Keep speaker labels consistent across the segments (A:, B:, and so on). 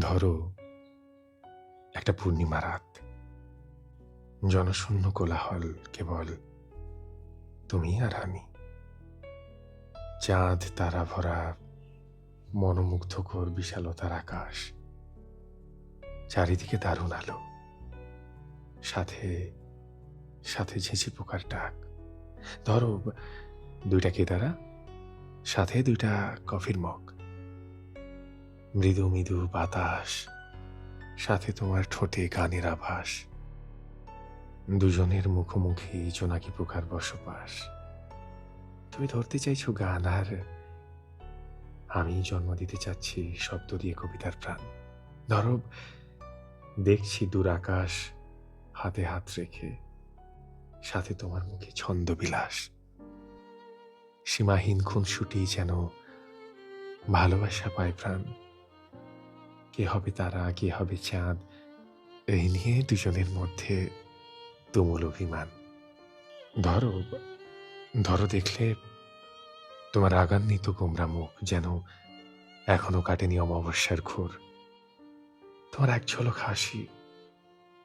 A: ধরো, একটা পূর্ণিমা রাত। জনশূন্য কোলাহল কেবল তুমি আর আমি। চাঁদ, তারা ভরা, মনোমুগ্ধকর, বিশালতার আকাশ। চারিদিকে দারুণ আলো। সাথে সাথে ঝেঁঝি পোকার ডাক। ধরো, দুইটা কেদারা সাথে দুইটা কফির মগ। মৃদু মৃদু বাতাস, সাথে তোমার ঠোঁটে গানের আভাস। দুজনের মুখোমুখি জোনাকি পোকার বসবাস। তুমি ধরতে চাইছো গান, আর আমি জন্ম দিতে চাচ্ছি শব্দ দিয়ে কবিতার প্রাণ। ধরো, দেখছি দূর আকাশ হাতে হাত রেখে, সাথে তোমার মুখে ছন্দ বিলাস সীমাহীন খুনসুটি যেন ভালোবাসা পায় প্রাণ। কে হবে তারা, কে হবে চাঁদ, এই নিয়ে দুজনের মধ্যে তুমুল অভিমান। ধরো ধরো দেখলে তোমার রাগান্বিত গোমরা মুখ যেন এখনও কাটেনি অমাবস্যার ঘোর। তোমার এক ঝলক হাসি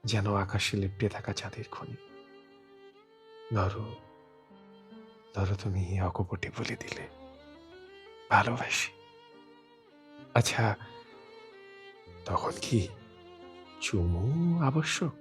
A: যেন আকাশে লেপটে থাকা চাঁদের খনি। ধরো ধরো তুমি অকপটে বলে দিলে, ভালোবাসি। আচ্ছা তখন কি চুমু আবশ্যক?